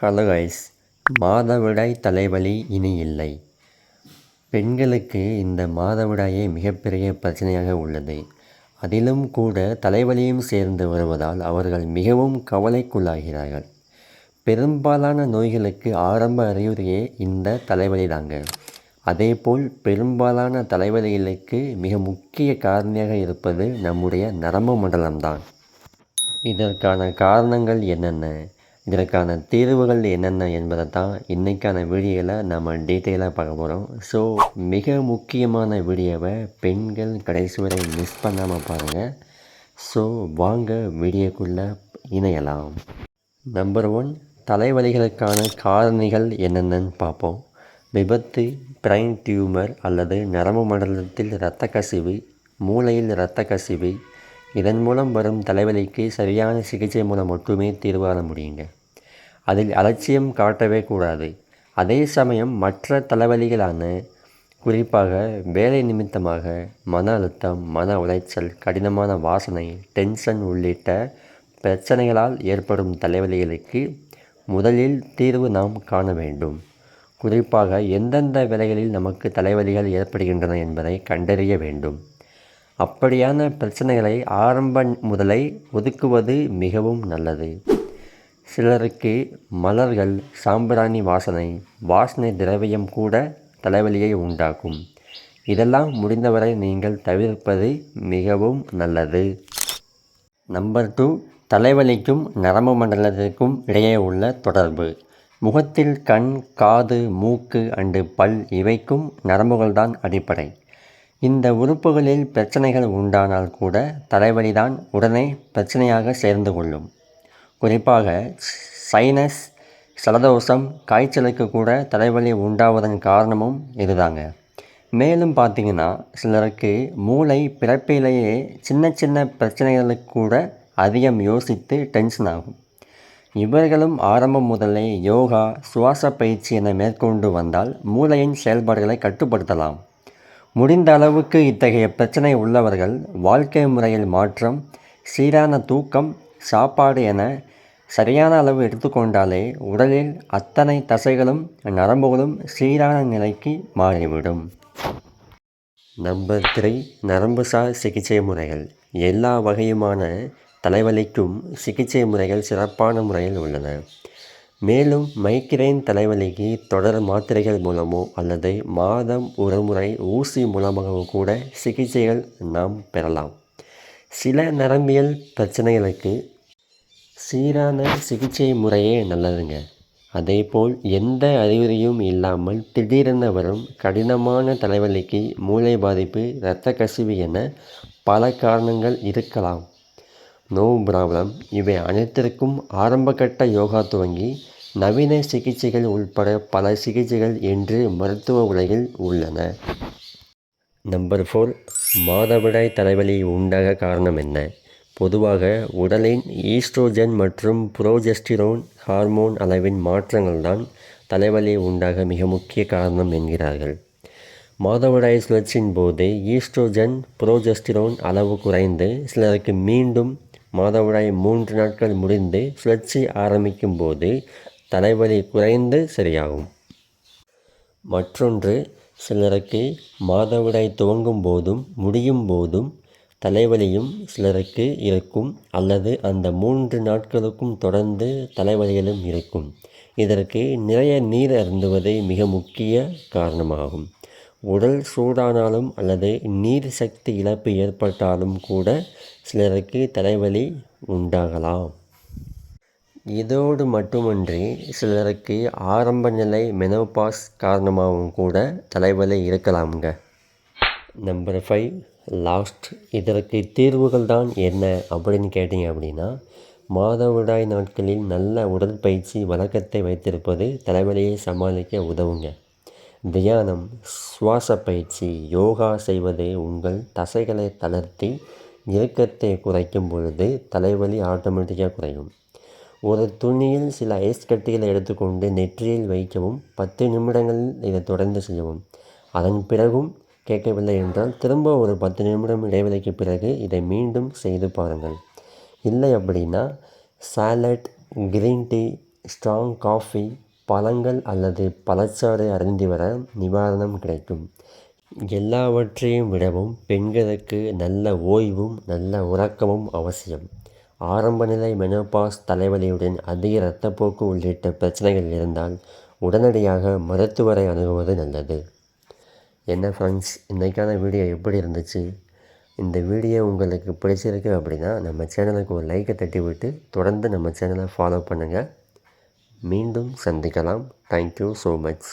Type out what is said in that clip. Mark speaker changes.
Speaker 1: Hello guys மாதவிடாய் தலைவலி இனி இல்லை. பெண்களுக்கு இந்த மாதவிடாயே மிகப்பெரிய பிரச்சனையாக உள்ளது. அதிலும் கூட தலைவலியும் சேர்ந்து வருவதால் அவர்கள் மிகவும் கவலைக்குள்ளாகிறார்கள். பெரும்பாலான நோய்களுக்கு ஆரம்ப அறிகுறியே இந்த தலைவலி தாங்க அதேபோல் பெரும்பாலான தலைவலிகளுக்கு மிக முக்கிய காரணியாக இருப்பது நம்முடைய நரம்பு மண்டலம்தான். இதற்கான காரணங்கள் என்னென்ன? இதற்கான தீர்வுகள் என்னென்ன என்பதை தான் இன்றைக்கான வீடியோவில் நம்ம டீட்டெயிலாக பார்க்க போகிறோம் ஸோ மிக முக்கியமான வீடியோவை பெண்கள் கடைசி வரை மிஸ் பண்ணாமல் பாருங்கள் ஸோ வாங்க வீடியோக்குள்ளே இணையலாம். நம்பர் ஒன் தலைவலிகளுக்கான காரணிகள் என்னென்னு பார்ப்போம். விபத்து பிரைன் டியூமர் அல்லது நரம்பு மண்டலத்தில் இரத்த கசிவு மூளையில் இரத்த கசிவு. இதன் மூலம் வரும் தலைவலிக்கு சரியான சிகிச்சை மூலம் மட்டுமே தீர்வு முடியுங்க. அதில் அலட்சியம் காட்டவே கூடாது. அதே சமயம் மற்ற தலைவலிகளான குறிப்பாக வேலை நிமித்தமாக மன அழுத்தம் மன உளைச்சல் கடினமான வாசனை டென்ஷன் உள்ளிட்ட பிரச்சனைகளால் ஏற்படும் தலைவலிகளுக்கு முதலில் தீர்வு நாம் காண வேண்டும். குறிப்பாக எந்தெந்த வேலைகளில் நமக்கு தலைவலிகள் ஏற்படுகின்றன என்பதை கண்டறிய வேண்டும். அப்படியான பிரச்சனைகளை ஆரம்ப முதலை ஒதுக்குவது மிகவும் நல்லது. சிலருக்கு மலர்கள் சாம்பிராணி வாசனை வாசனை திரவியம் கூட தலைவலியை உண்டாக்கும். இதெல்லாம் முடிந்தவரை நீங்கள் தவிர்ப்பது மிகவும் நல்லது. நம்பர் டூ தலைவலிக்கும் நரம்பு மண்டலத்திற்கும் இடையே உள்ள தொடர்பு. முகத்தில் கண் காது மூக்கு அண்டு பல் இவைக்கும் நரம்புகள்தான் அடிப்படை. இந்த உறுப்புகளில் பிரச்சனைகள் உண்டானால் கூட தலைவலிதான் உடனே பிரச்சனையாக சேர்ந்து கொள்ளும். குறிப்பாக சைனஸ் சலதோஷம் காய்ச்சலுக்கு கூட தலைவலி உண்டாவதன் காரணமும் இதுதாங்க. மேலும் பார்த்திங்கன்னா சிலருக்கு மூளை பிறப்பிலேயே சின்ன சின்ன பிரச்சனைகளுக்கு கூட அதிகம் யோசித்து டென்ஷன் ஆகும். இவர்களும் ஆரம்பம் முதலே யோகா சுவாச பயிற்சி என மேற்கொண்டு வந்தால் மூளையின் செயல்பாடுகளை கட்டுப்படுத்தலாம். முடிந்த அளவுக்கு இத்தகைய பிரச்சனை உள்ளவர்கள் வாழ்க்கை முறையில் மாற்றம் சீரான தூக்கம் சாப்பாடு என சரியான அளவு எடுத்துக்கொண்டாலே உடலில் அத்தனை தசைகளும் நரம்புகளும் சீரான நிலைக்கு மாறிவிடும். நம்பர் த்ரீ நரம்புசார் சிகிச்சை முறைகள். எல்லா வகையுமான தலைவலிக்கும் சிகிச்சை முறைகள் சிறப்பான முறையில் உள்ளன. மேலும் மைக்ரைன் தலைவலிக்கு தொடர் மாத்திரைகள் மூலமோ அல்லது மாதம் ஒரு முறை ஊசி மூலமாகவோ கூட சிகிச்சைகள் நாம் பெறலாம். சில நரம்பியல் பிரச்சனைகளுக்கு சீரான சிகிச்சை முறையே நல்லதுங்க. அதேபோல் எந்த அறிகுறியும் இல்லாமல் திடீரென வரும் கடினமான தலைவலிக்கு மூளை பாதிப்பு இரத்த கசிவு என பல காரணங்கள் இருக்கலாம். நோ ப்ராப்ளம் இவை அனைத்திற்கும் ஆரம்பகட்ட யோகா துவங்கி நவீன சிகிச்சைகள் உள்பட பல சிகிச்சைகள் என்று மருத்துவ உலகில் உள்ளன. நம்பர் ஃபோர் மாதவிடாய் தலைவலி உண்டாக காரணம் என்ன? பொதுவாக உடலின் ஈஸ்ட்ரோஜன் மற்றும் புரோஜெஸ்டிரோன் ஹார்மோன் அளவின் மாற்றங்கள் தான் தலைவலி உண்டாக மிக முக்கிய காரணம் என்கிறார்கள். மாதவிடாய் சுழற்சியின் போது ஈஸ்ட்ரோஜன் புரோஜெஸ்டிரோன் அளவு குறைந்து சிலருக்கு மீண்டும் மாதவிடாய் மூன்று நாட்கள் முடிந்து சுழற்சி ஆரம்பிக்கும் போது தலைவலி குறைந்து சரியாகும். மற்றொன்று சிலருக்கு மாதவிடாய் துவங்கும் போதும் முடியும் போதும் தலைவலியும் சிலருக்கு இருக்கும் அல்லது அந்த மூன்று நாட்களுக்கும் தொடர்ந்து தலைவலிகளும் இருக்கும். இதற்கு நிறைய நீர் அருந்துவதே மிக முக்கிய காரணமாகும். உடல் சூடானாலும் அல்லது நீர் சக்தி இழப்பு ஏற்பட்டாலும் கூட சிலருக்கு தலைவலி உண்டாகலாம். இதோடு மட்டுமன்றி சிலருக்கு ஆரம்ப நிலை மெனோபாஸ் காரணமாகவும் கூட தலைவலி இருக்கலாமுங்க. நம்பர் ஃபைவ் லாஸ்ட் இதற்கு தீர்வுகள் தான் என்ன அப்படின்னு கேட்டிங்க அப்படின்னா மாதவிடாய் நாட்களில் நல்ல உடற்பயிற்சி வழக்கத்தை வைத்திருப்பது தலைவலியை சமாளிக்க உதவுங்க. தியானம் சுவாச பயிற்சி யோகா செய்வது உங்கள் தசைகளை தளர்த்தி இறுக்கத்தை குறைக்கும் பொழுது தலைவலி ஆட்டோமேட்டிக்காக குறையும். ஒரு துணியில் சில ஐஸ் கட்டிகளை எடுத்துக்கொண்டு நெற்றியில் வைக்கவும் பத்து நிமிடங்களில் இதை தொடர்ந்து செய்யவும். அதன் பிறகும் கேட்கவில்லை என்றால் திரும்ப ஒரு பத்து நிமிடம் இடைவெளிக்கு பிறகு இதை மீண்டும் செய்து பாருங்கள். இல்லை அப்படின்னா salad green tea strong coffee பழங்கள் அல்லது பழச்சாறு அருந்தி வர நிவாரணம் கிடைக்கும். எல்லாவற்றையும் விடவும் பெண்களுக்கு நல்ல ஓய்வும் நல்ல உறக்கமும் அவசியம். ஆரம்ப நிலை மெனோபாஸ் தலைவலியுடன் அதிக இரத்தப்போக்கு உள்ளிட்ட பிரச்சனைகள் இருந்தால் உடனடியாக மருத்துவரை அணுகுவது நல்லது. என்ன ஃப்ரெண்ட்ஸ் இன்றைக்கான வீடியோ எப்படி இருந்துச்சு? இந்த வீடியோ உங்களுக்கு பிடிச்சிருக்கு அப்படின்னா நம்ம சேனலுக்கு ஒரு லைக்கை தட்டி விட்டு தொடர்ந்து நம்ம சேனலை ஃபாலோ பண்ணுங்கள் மீண்டும் சந்திக்கலாம். Thank you so much